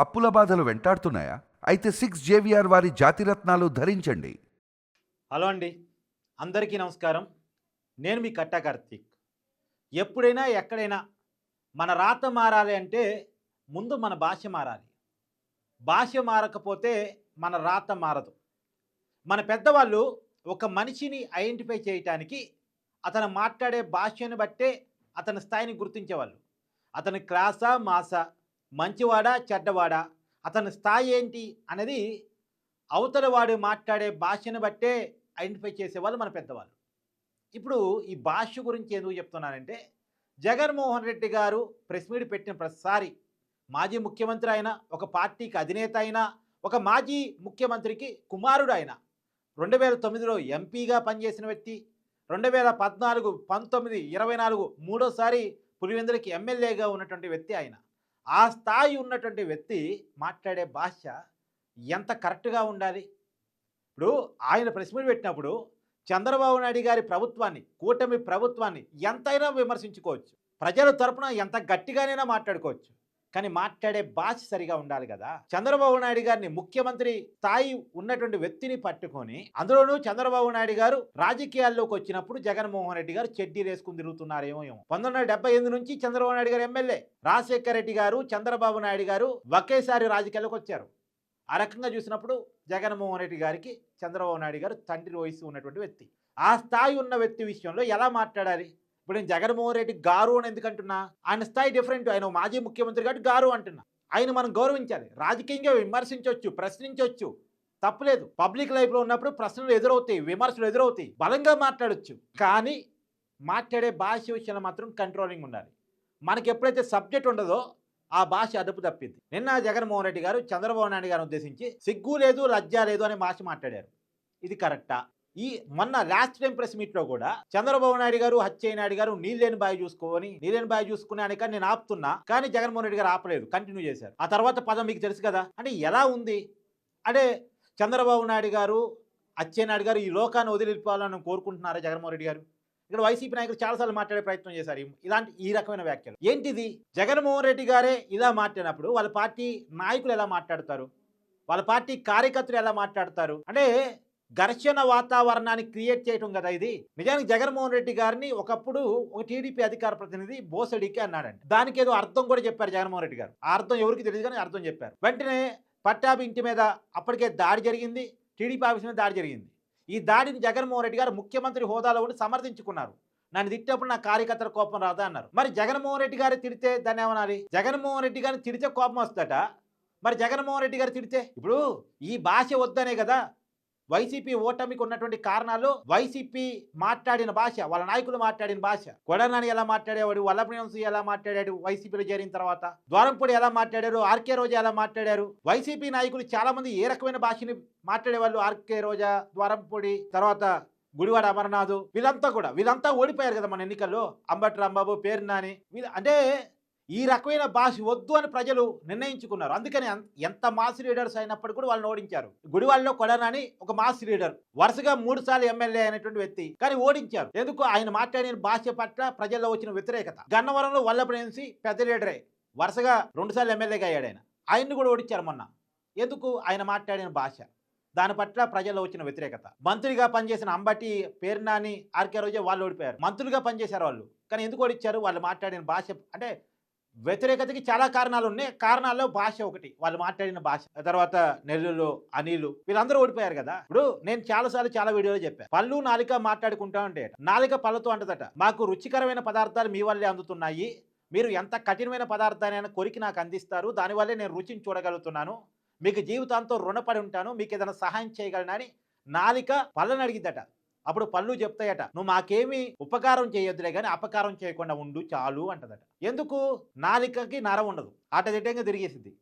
అప్పుల బాధలు వెంటాడుతున్నాయా? అయితే సిక్స్ జేవిఆర్ వారి జాతిరత్నాలు ధరించండి. హలో అండి. అందరికీ నమస్కారం. నేను మీ కట్టా కార్తీక్. ఎప్పుడైనా ఎక్కడైనా మన రాత మారాలి అంటే ముందు మన భాష మారాలి. భాష మారకపోతే మన రాత మారదు. మన పెద్దవాళ్ళు ఒక మనిషిని ఐడెంటిఫై చేయటానికి అతను మాట్లాడే భాషను బట్టే అతని స్థాయిని గుర్తించేవాళ్ళు. అతని క్లాసా మాసా మంచివాడా చెడ్డవాడా? అతని స్థాయి ఏంటి అనేది అవతల వాడు మాట్లాడే భాషను బట్టే ఐడెంటిఫై చేసేవాళ్ళు మన పెద్దవాళ్ళు. ఇప్పుడు ఈ భాష గురించి ఎందుకు చెప్తున్నానంటే జగన్మోహన్ రెడ్డి గారు ప్రెస్ మీట్ పెట్టిన ప్రతిసారి మాజీ ముఖ్యమంత్రి అయినా ఒక పార్టీకి అధినేత అయినా ఒక మాజీ ముఖ్యమంత్రికి కుమారుడు అయినా రెండు వేల తొమ్మిదిలో ఎంపీగా పనిచేసిన వ్యక్తి రెండు వేల పద్నాలుగు పంతొమ్మిది ఇరవై నాలుగు మూడోసారి పులివెందులకి ఎమ్మెల్యేగా ఉన్నటువంటి వ్యక్తి ఆయన ఆ స్థాయి ఉన్నటువంటి వ్యక్తి మాట్లాడే భాష ఎంత కరెక్ట్గా ఉండాలి? ఇప్పుడు ఆయన ప్రెస్ మీట్ పెట్టినప్పుడు చంద్రబాబు నాయుడు గారి ప్రభుత్వాన్ని కూటమి ప్రభుత్వాన్ని ఎంతైనా విమర్శించుకోవచ్చు. ప్రజల తరపున ఎంత గట్టిగానైనా మాట్లాడుకోవచ్చు. కానీ మాట్లాడే భాష సరిగా ఉండాలి కదా. చంద్రబాబు నాయుడు గారిని ముఖ్యమంత్రి స్థాయి ఉన్నటువంటి వ్యక్తిని పట్టుకొని అందులోనూ చంద్రబాబు నాయుడు గారు రాజకీయాల్లోకి వచ్చినప్పుడు జగన్మోహన్ రెడ్డి గారు చెడ్డీ వేసుకుని తిరుగుతున్నారేమో ఏమో. పంతొమ్మిది వందల డెబ్బై నుంచి చంద్రబాబు నాయుడు గారు ఎమ్మెల్యే రాజశేఖర రెడ్డి గారు చంద్రబాబు నాయుడు గారు ఒకేసారి రాజకీయాల్లోకి వచ్చారు. ఆ రకంగా చూసినప్పుడు జగన్మోహన్ రెడ్డి గారికి చంద్రబాబు నాయుడు గారు తండ్రి వయసు ఉన్నటువంటి వ్యక్తి. ఆ స్థాయి ఉన్న వ్యక్తి విషయంలో ఎలా మాట్లాడాలి? ఇప్పుడు నేను జగన్మోహన్ రెడ్డి గారు అని ఎందుకంటున్నా? ఆయన స్థాయి డిఫరెంట్ ఆయన మాజీ ముఖ్యమంత్రి కాబట్టి గారు అంటున్నా. ఆయన మనం గౌరవించాలి. రాజకీయంగా విమర్శించవచ్చు ప్రశ్నించవచ్చు. తప్పులేదు పబ్లిక్ లైఫ్లో ఉన్నప్పుడు ప్రశ్నలు ఎదురవుతాయి విమర్శలు ఎదురవుతాయి. బలంగా మాట్లాడచ్చు. కానీ మాట్లాడే భాష విషయంలో మాత్రం కంట్రోలింగ్ ఉండాలి. మనకి ఎప్పుడైతే సబ్జెక్ట్ ఉండదో ఆ భాష అదుపు తప్పింది. నిన్న జగన్మోహన్ రెడ్డి గారు చంద్రబాబు నాయుడు గారిని ఉద్దేశించి సిగ్గు లేదు లజ్జ లేదు అనే భాష మాట్లాడారు. ఇది కరెక్టా ఈ మొన్న లాస్ట్ టైం ప్రెస్ మీట్లో కూడా చంద్రబాబు నాయుడు గారు హత్య నాయుడు గారు నీళ్ళేని బాయి చూసుకోని నీళ్ళేని బాయి చూసుకునే కానీ నేను ఆపుతున్నా కానీ జగన్మోహన్ రెడ్డి గారు ఆపలేదు కంటిన్యూ చేశారు. ఆ తర్వాత పదం మీకు తెలుసు కదా? అంటే ఎలా ఉంది? అంటే చంద్రబాబు నాయుడు గారు అచ్చెన్నాయుడు గారు ఈ లోకాన్ని వదిలిపోవాలని కోరుకుంటున్నారా జగన్మోహన్ రెడ్డి గారు? ఇక్కడ వైసీపీ నాయకులు చాలాసార్లు మాట్లాడే ప్రయత్నం చేశారు. ఇలాంటి ఈ రకమైన వ్యాఖ్యలు. ఏంటిది? జగన్మోహన్ రెడ్డి గారే ఇలా మాట్లాడినప్పుడు వాళ్ళ పార్టీ నాయకులు ఎలా మాట్లాడతారు? వాళ్ళ పార్టీ కార్యకర్తలు ఎలా మాట్లాడతారు? అంటే ఘర్షణ వాతావరణాన్ని క్రియేట్ చేయటం కదా ఇది? నిజానికి జగన్మోహన్ రెడ్డి గారిని ఒకప్పుడు ఒక టీడీపీ అధికార ప్రతినిధి బోసడికి అన్నాడండి దానికి ఏదో అర్థం కూడా చెప్పారు జగన్మోహన్ రెడ్డి గారు. ఆ అర్థం ఎవరికి తెలియదు కానీ అర్థం చెప్పారు. వెంటనే పట్టాభి ఇంటి మీద అప్పటికే దాడి జరిగింది. టీడీపీ ఆఫీస్ మీద దాడి జరిగింది. ఈ దాడిని జగన్మోహన్ రెడ్డి గారు ముఖ్యమంత్రి హోదాలో ఉండి సమర్థించుకున్నారు. నన్ను తిట్టినప్పుడు నా కార్యకర్తల కోపం రాదా అన్నారు. మరి జగన్మోహన్ రెడ్డి గారు తిడితే దాన్ని ఏమనాలి? జగన్మోహన్ రెడ్డి గారిని తిడితే కోపం వస్తుందట. మరి జగన్మోహన్ రెడ్డి గారు తిడితే? ఇప్పుడు ఈ భాష వద్దనే కదా. వైసీపీ ఓటమికి ఉన్నటువంటి కారణాలు వైసీపీ మాట్లాడిన భాష వాళ్ళ నాయకులు మాట్లాడిన భాష. కొడనాని ఎలా మాట్లాడేవాడు? వల్లభ్రంశి ఎలా మాట్లాడాడు? వైసీపీలో చేరిన తర్వాత. ద్వారంపూడి ఎలా మాట్లాడారు? ఆర్కే రోజా ఎలా మాట్లాడారు? వైసీపీ నాయకులు చాలా మంది ఏ రకమైన భాషని మాట్లాడేవాళ్ళు? ఆర్కే రోజా ద్వారంపూడి తర్వాత గుడివాడ అమర్నాథ్ వీళ్ళంతా కూడా. వీళ్ళంతా ఓడిపోయారు కదా మన ఎన్నికల్లో. అంబటి రాంబాబు పేరు నాని. అంటే ఈ రకమైన భాష వద్దు అని ప్రజలు నిర్ణయించుకున్నారు. అందుకని ఎంత మాస్ లీడర్స్ అయినప్పటికీ కూడా వాళ్ళని ఓడించారు. గుడివాడలో కొడనాని ఒక మాస్ లీడర్ వరుసగా మూడు సార్లు ఎమ్మెల్యే అయినటువంటి వ్యక్తి కానీ ఓడించారు. ఎందుకు? ఆయన మాట్లాడిన భాష పట్ల ప్రజల్లో వచ్చిన వ్యతిరేకత. గన్నవరంలో వల్లభనేసి పెద్ద లీడరే వరుసగా రెండు సార్లు ఎమ్మెల్యేగా అయ్యాడు ఆయన. ఆయన్ని కూడా ఓడించారు మొన్న. ఎందుకు? ఆయన మాట్లాడిన భాష. దాని పట్ల ప్రజల్లో వచ్చిన వ్యతిరేకత. మంత్రిగా పనిచేసిన అంబటి పేరునాని ఆర్కే రోజే వాళ్ళు ఓడిపోయారు. మంత్రులుగా పనిచేశారు వాళ్ళు. కానీ ఎందుకు ఓడిచ్చారు వాళ్ళు మాట్లాడిన భాష అంటే వ్యతిరేకతకి చాలా కారణాలు ఉన్నాయి. కారణాల్లో భాష ఒకటి. వాళ్ళు మాట్లాడిన భాష. తర్వాత నెల్లులు అనిలు వీళ్ళందరూ ఓడిపోయారు కదా. ఇప్పుడు నేను చాలాసార్లు చాలా వీడియోలో చెప్పాను పళ్ళు నాలిక మాట్లాడుకుంటా ఉంటే నాలిక పళ్ళతో అంటదట. మాకు రుచికరమైన పదార్థాలు మీ వల్లే అందుతున్నాయి. మీరు ఎంత కఠినమైన పదార్థాన్ని కొరికి నాకు అందిస్తారు. దానివల్లే నేను రుచిని చూడగలుగుతున్నాను. మీకు జీవితాంతో రుణపడి ఉంటాను. మీకు ఏదైనా సహాయం చేయగలనని నాలిక పళ్ళని అడిగిద్దట. అప్పుడు పళ్ళు చెప్తాయట నువ్వు మాకేమి ఉపకారం చేయొద్దులే కానీ అపకారం చేయకుండా ఉండు చాలు అంటదట. ఎందుకు? నాలికకి నరం ఉండదు. ఆటదిట్టంగా తిరిగేసిద్ది.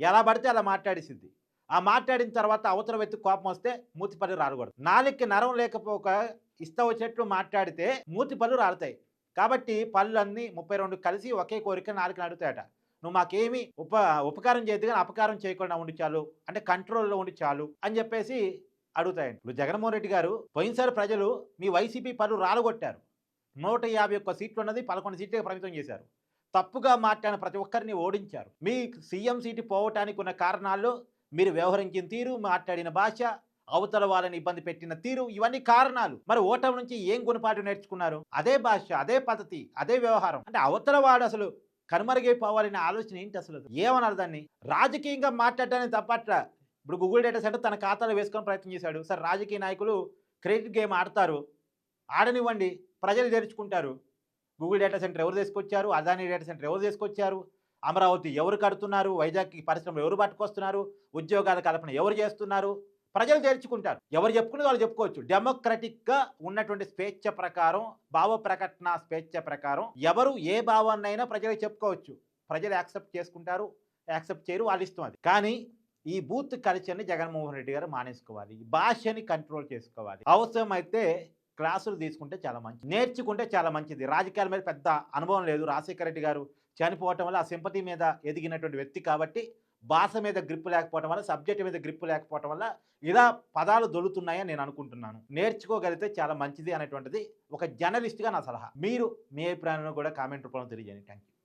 ఎలా పడితే అలా మాట్లాడేసిద్ది. ఆ మాట్లాడిన తర్వాత అవతల వ్యక్తి కోపం వస్తే మూతి పళ్ళు రాలకూడదు. నాలికకి నరం లేకపోక ఇష్ట చెట్లు మాట్లాడితే మూతి పళ్ళు రాలుతాయి. కాబట్టి పళ్ళు అన్నీ ముప్పై రెండు కలిసి ఒకే కోరిక నాలుగు అడుగుతాయట. నువ్వు మాకేమి ఉప ఉపకారం చేయదు కానీ అపకారం చేయకుండా ఉండి చాలు. అంటే కంట్రోల్లో ఉండి చాలు అని చెప్పేసి అడుగుతాయండి. ఇప్పుడు జగన్మోహన్ రెడ్డి గారు పోయినసారి ప్రజలు మీ వైసీపీ పనులు రాలగొట్టారు. నూట యాభై ఒక్క సీట్లు ఉన్నది పదకొండు సీట్లకు పరిమితం చేశారు. తప్పుగా మాట్లాడిన ప్రతి ఒక్కరిని ఓడించారు. మీ సీఎం సీటు పోవటానికి ఉన్న కారణాలు మీరు వ్యవహరించిన తీరు మాట్లాడిన భాష అవతల వాళ్ళని ఇబ్బంది పెట్టిన తీరు ఇవన్నీ కారణాలు. మరి ఓటమి నుంచి ఏం గుణపాఠం నేర్చుకున్నారు? అదే భాష అదే పద్ధతి అదే వ్యవహారం. అంటే అవతల వాడు అసలు కనుమరుగైపోవాలనే ఆలోచన ఏంటి అసలు? ఏమన్నారు దాన్ని? రాజకీయంగా మాట్లాడటానికి తప్పట్ల ఇప్పుడు గూగుల్ డేటా సెంటర్ తన ఖాతాలో వేసుకొని ప్రయత్నం చేశాడు. సార్ రాజకీయ నాయకులు క్రెడిట్ గేమ్ ఆడతారు. ఆడనివ్వండి. ప్రజలు తెరుచుకుంటారు గూగుల్ డేటా సెంటర్ ఎవరు తీసుకొచ్చారు? అదానీ డేటా సెంటర్ ఎవరు తీసుకొచ్చారు? అమరావతి ఎవరు కడుతున్నారు? వైజాగ్ పరిశ్రమలు ఎవరు పట్టుకొస్తున్నారు? ఉద్యోగాల కల్పన ఎవరు చేస్తున్నారు? ప్రజలు తేల్చుకుంటారు. ఎవరు చెప్పుకునేది వాళ్ళు చెప్పుకోవచ్చు. డెమోక్రటిక్గా ఉన్నటువంటి స్వేచ్ఛ ప్రకారం భావ ప్రకటన స్వేచ్ఛ ప్రకారం ఎవరు ఏ భావాన్నైనా ప్రజలకు చెప్పుకోవచ్చు. ప్రజలు యాక్సెప్ట్ చేసుకుంటారు. యాక్సెప్ట్ చేయరు. వాళ్ళు ఇష్టం అది. కానీ ఈ బూత్ కల్చర్ని జగన్మోహన్ రెడ్డి గారు మానేసుకోవాలి. ఈ భాషని కంట్రోల్ చేసుకోవాలి. అవసరమైతే క్లాసులు తీసుకుంటే చాలా మంచిది. నేర్చుకుంటే చాలా మంచిది. రాజకీయాల మీద పెద్ద అనుభవం లేదు. రాజశేఖర రెడ్డి గారు చనిపోవటం వల్ల ఆ సింపతి మీద ఎదిగినటువంటి వ్యక్తి కాబట్టి భాష మీద గ్రిప్ లేకపోవటం వల్ల సబ్జెక్ట్ మీద గ్రిప్ లేకపోవటం వల్ల ఇలా పదాలు దొలుతున్నాయని నేను అనుకుంటున్నాను. నేర్చుకోగలిగితే చాలా మంచిది అనేటువంటిది ఒక జర్నలిస్ట్గా నా సలహా. మీరు మీ అభిప్రాయాలను కూడా కామెంట్ రూపంలో తెలియజేయండి. Thank you